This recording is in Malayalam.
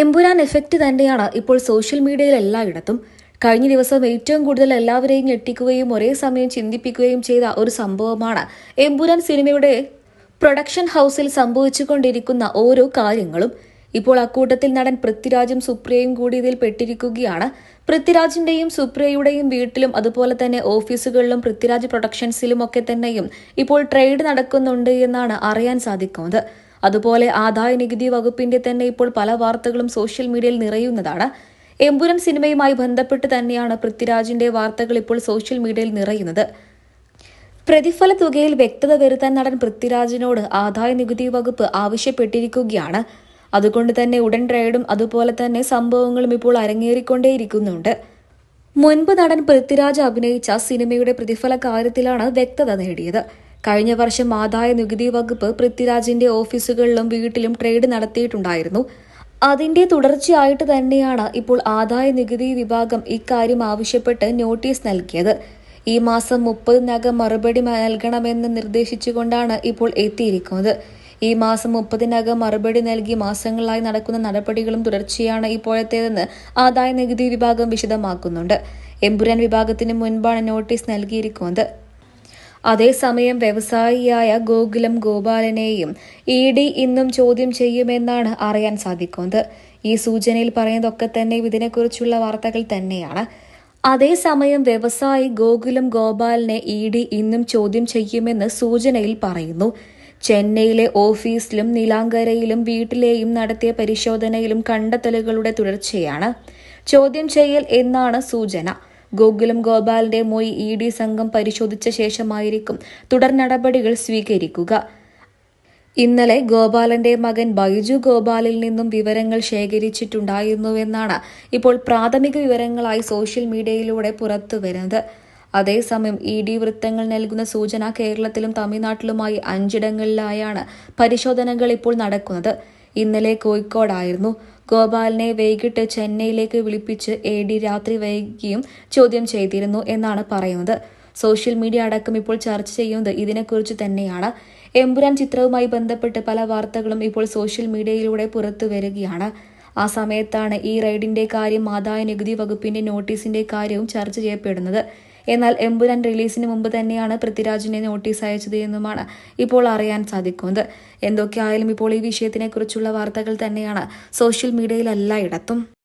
എമ്പുരാൻ എഫക്റ്റ് തന്നെയാണ് ഇപ്പോൾ സോഷ്യൽ മീഡിയയിൽ എല്ലായിടത്തും. കഴിഞ്ഞ ദിവസം ഏറ്റവും കൂടുതൽ എല്ലാവരെയും ഞെട്ടിക്കുകയും ഒരേ സമയം ചിന്തിപ്പിക്കുകയും ചെയ്ത ഒരു സംഭവമാണ് എമ്പുരാൻ സിനിമയുടെ പ്രൊഡക്ഷൻ ഹൗസിൽ സംഭവിച്ചുകൊണ്ടിരിക്കുന്ന ഓരോ കാര്യങ്ങളും. ഇപ്പോൾ അക്കൂട്ടത്തിൽ നടൻ പൃഥ്വിരാജും സുപ്രിയയും കൂടി ഇതിൽ പെട്ടിരിക്കുകയാണ്. പൃഥ്വിരാജിന്റെയും സുപ്രിയയുടെയും വീട്ടിലും അതുപോലെ തന്നെ ഓഫീസുകളിലും പൃഥ്വിരാജ് പ്രൊഡക്ഷൻസിലും ഒക്കെ തന്നെയും ഇപ്പോൾ ട്രേഡ് നടക്കുന്നുണ്ട് എന്നാണ് അറിയാൻ സാധിക്കുന്നത്. അതുപോലെ ആദായ നികുതി വകുപ്പിന്റെ തന്നെ ഇപ്പോൾ പല വാർത്തകളും സോഷ്യൽ മീഡിയയിൽ നിറയുന്നതാണ്. എമ്പുരൻ സിനിമയുമായി ബന്ധപ്പെട്ട് തന്നെയാണ് പൃഥ്വിരാജിന്റെ വാർത്തകൾ ഇപ്പോൾ സോഷ്യൽ മീഡിയയിൽ നിറയുന്നത്. പ്രതിഫല തുകയിൽ വ്യക്തത വരുത്താൻ നടൻ പൃഥ്വിരാജിനോട് ആദായ നികുതി വകുപ്പ് ആവശ്യപ്പെട്ടിരിക്കുകയാണ്. അതുകൊണ്ട് തന്നെ ഉടൻ ട്രേഡും അതുപോലെ തന്നെ സംഭവങ്ങളും ഇപ്പോൾ അരങ്ങേറിക്കൊണ്ടേയിരിക്കുന്നുണ്ട്. മുൻപ് നടൻ പൃഥ്വിരാജ് അഭിനയിച്ച സിനിമയുടെ പ്രതിഫല കാര്യത്തിലാണ് വ്യക്തത നേടിയത്. കഴിഞ്ഞ വർഷം ആദായ നികുതി വകുപ്പ് പൃഥ്വിരാജിന്റെ ഓഫീസുകളിലും വീട്ടിലും ട്രേഡ് നടത്തിയിട്ടുണ്ടായിരുന്നു. അതിന്റെ തുടർച്ചയായിട്ട് തന്നെയാണ് ഇപ്പോൾ ആദായ നികുതി വിഭാഗം ഇക്കാര്യം ആവശ്യപ്പെട്ട് നോട്ടീസ് നൽകിയത്. ഈ മാസം മുപ്പതിനകം മറുപടി നൽകണമെന്ന് നിർദ്ദേശിച്ചുകൊണ്ടാണ് ഇപ്പോൾ എത്തിയിരിക്കുന്നത്. ഈ മാസം മുപ്പതിനകം മറുപടി നൽകി മാസങ്ങളായി നടക്കുന്ന നടപടികളും തുടർച്ചയാണ് ഇപ്പോഴത്തേതെന്ന് ആദായ നികുതി വിഭാഗം വിശദമാക്കുന്നുണ്ട്. എമ്പുരാൻ വിഭാഗത്തിന് മുൻപാണ് നോട്ടീസ് നൽകിയിരിക്കുന്നത്. അതേസമയം വ്യവസായിയായ ഗോകുലം ഗോപാലനെയും ഇ ഡി ഇന്നും ചോദ്യം ചെയ്യുമെന്നാണ് അറിയാൻ സാധിക്കുന്നത്. ഈ സൂചനയിൽ പറയുന്നതൊക്കെ തന്നെ ഇതിനെക്കുറിച്ചുള്ള വാർത്തകൾ തന്നെയാണ്. അതേസമയം വ്യവസായി ഗോകുലം ഗോപാലിനെ ഇ ഡി ഇന്നും ചോദ്യം ചെയ്യുമെന്ന് സൂചനയിൽ പറയുന്നു. ചെന്നൈയിലെ ഓഫീസിലും നീലാങ്കരയിലും വീട്ടിലെയും നടത്തിയ പരിശോധനയിലും കണ്ടെത്തലുകളുടെ തുടർച്ചയാണ്. ചോദ്യം ചെയ്യൽ എന്നാണ് സൂചന. ഗോകുലം ഗോപാലിന്റെ മൊഴി ഇ ഡി സംഘം പരിശോധിച്ച ശേഷമായിരിക്കും തുടർ നടപടികൾ സ്വീകരിക്കുക. ഇന്നലെ ഗോപാലന്റെ മകൻ ബൈജു ഗോപാലിൽ നിന്നും വിവരങ്ങൾ ശേഖരിച്ചിട്ടുണ്ടായിരുന്നുവെന്നാണ് ഇപ്പോൾ പ്രാഥമിക വിവരങ്ങളായി സോഷ്യൽ മീഡിയയിലൂടെ പുറത്തുവരുന്നത് അതേസമയം ഇ ഡി വൃത്തങ്ങൾ നൽകുന്ന സൂചന കേരളത്തിലും തമിഴ്നാട്ടിലുമായി അഞ്ചിടങ്ങളിലായാണ് പരിശോധനകൾ ഇപ്പോൾ നടക്കുന്നത്. ഇന്നലെ കോഴിക്കോടായിരുന്നു. ഗോപാലിനെ വൈകിട്ട് ചെന്നൈയിലേക്ക് വിളിപ്പിച്ച് എ ഡി രാത്രി വൈകിയും ചോദ്യം ചെയ്തിരുന്നു എന്നാണ് പറയുന്നത്. സോഷ്യൽ മീഡിയ അടക്കം ഇപ്പോൾ ചർച്ച ചെയ്യുന്നത് ഇതിനെക്കുറിച്ച് തന്നെയാണ്. എമ്പുരാൻ ചിത്രവുമായി ബന്ധപ്പെട്ട് പല വാർത്തകളും ഇപ്പോൾ സോഷ്യൽ മീഡിയയിലൂടെ പുറത്തു വരികയാണ്. ആ സമയത്താണ് ഈ റൈഡിന്റെ കാര്യം ആദായ നികുതി വകുപ്പിന്റെ നോട്ടീസിന്റെ കാര്യവും ചർച്ച ചെയ്യപ്പെടുന്നത്. എന്നാൽ എമ്പുരാൻ റിലീസിന് മുമ്പ് തന്നെയാണ് പൃഥ്വിരാജിനെ നോട്ടീസ് അയച്ചത് എന്നുമാണ് ഇപ്പോൾ അറിയാൻ സാധിക്കുന്നത്. എന്തൊക്കെയായാലും ഇപ്പോൾ ഈ വിഷയത്തിനെക്കുറിച്ചുള്ള വാർത്തകൾ തന്നെയാണ്. സോഷ്യൽ മീഡിയയിൽ എല്ലായിടത്തും.